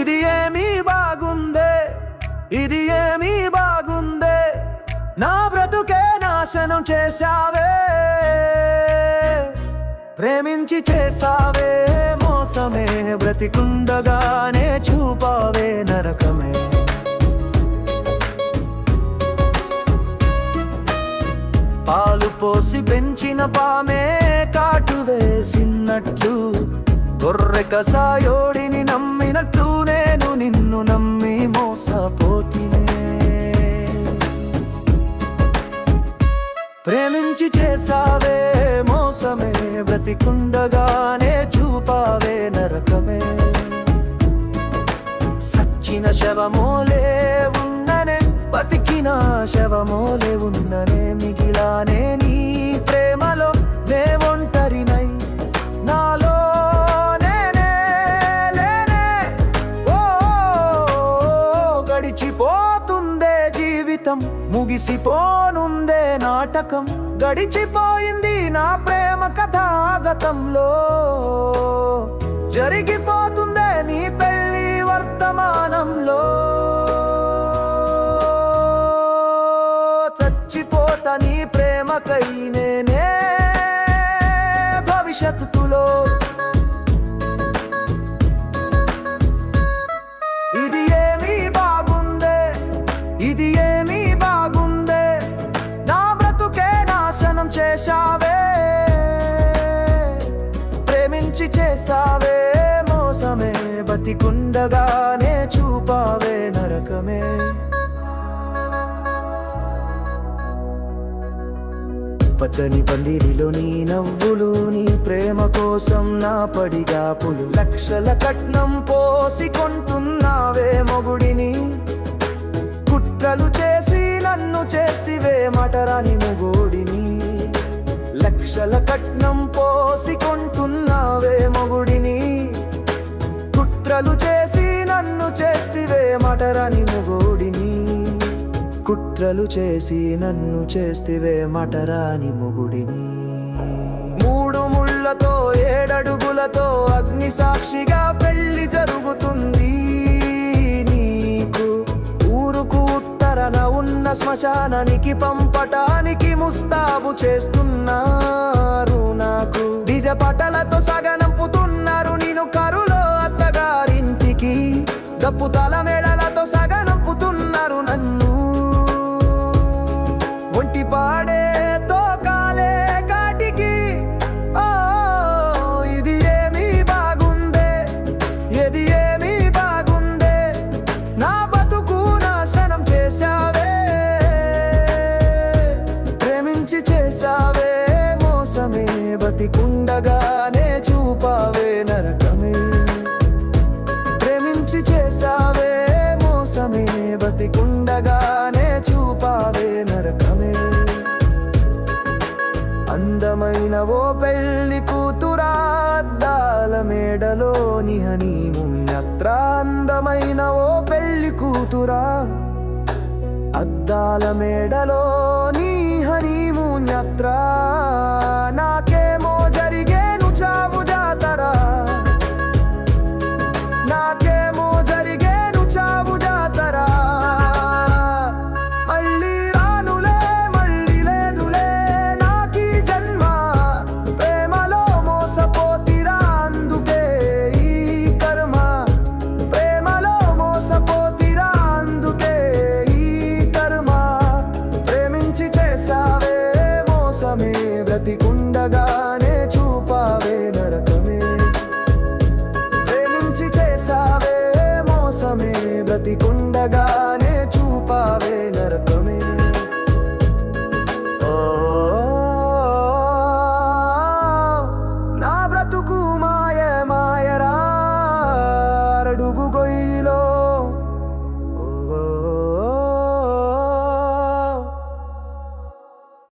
ఇది ఏమీ బాగుందే ఇది ఏమీ బాగుందే నా బ్రతుకే నాశనం చేశావే ప్రేమించి చేసావే మోసమే బ్రతికుండగానే చూపావే నరకమే. పాలు పోసి పెంచిన పామే కాటు వేసినట్లు గొర్రె కసాయోడిని నమ్మినట్లు నేను నిన్ను నమ్మి మోసపోతినే. ప్రేమించి చేసావే మోసమే బ్రతికుండగానే చూపావే నరకమే. సచ్చిన శవమోలే ఉన్ననే బతికిన శవమోలే ఉన్ననే మిగిలానే నీ ప్రేమలో నే ముగిసిపోనుందే నాటకం. గడిచిపోయింది నా ప్రేమ కథాగతంలో. జరిగిపోతుందే నీ పెళ్ళి వర్తమానంలో. చచ్చిపోత నీ ప్రేమకై నేనే భవిష్యత్తులో. ప్రేమించి చేసావే మోసమే బతికుండగానే చూపావే నరకమే. పచ్చని పందిరిలో నీ నవ్వులు నీ ప్రేమ కోసం నా పడిగాపులు. లక్షల కట్నం పోసి కొంట లక్షల కట్నం పోసి కొంటున్నావే మొగుడిని. కుట్రలు చేసి నన్ను చేస్తివే మటరాని మొగుడిని. కుట్రలు చేసి నన్ను చేస్తివే మటరాని మొగుడిని. మూడు ముళ్ళతో ఏడడుగులతో అగ్ని సాక్షిగా పెళ్ళి జరుగుతుంది. నీకు ఊరుకు ఉత్తరన ఉన్న శ్మశానానికి పంపటానికి ముస్తాబు చేస్తున్నా. దప్పు సగనంపుతున్నారు నన్ను. ఒంటి పాడే తోకాలే కాటికి. ఓ ఇది ఏమీ బాగుందే ఇది ఏమీ బాగుందే నా బతుకు నాశనం చేశావే. ప్రేమించి చేశావే మోసమే బతికుండగానే చూపావే అందమైన ఓ పెళ్ళి కూతురా అద్దాల మేడలోని హనీమూన్యత్ర అందమైన ఓ పెళ్ళి కూతురా. అద్దాల మేడలోని హనీమూన్యత్ర బ్రతికుండగానే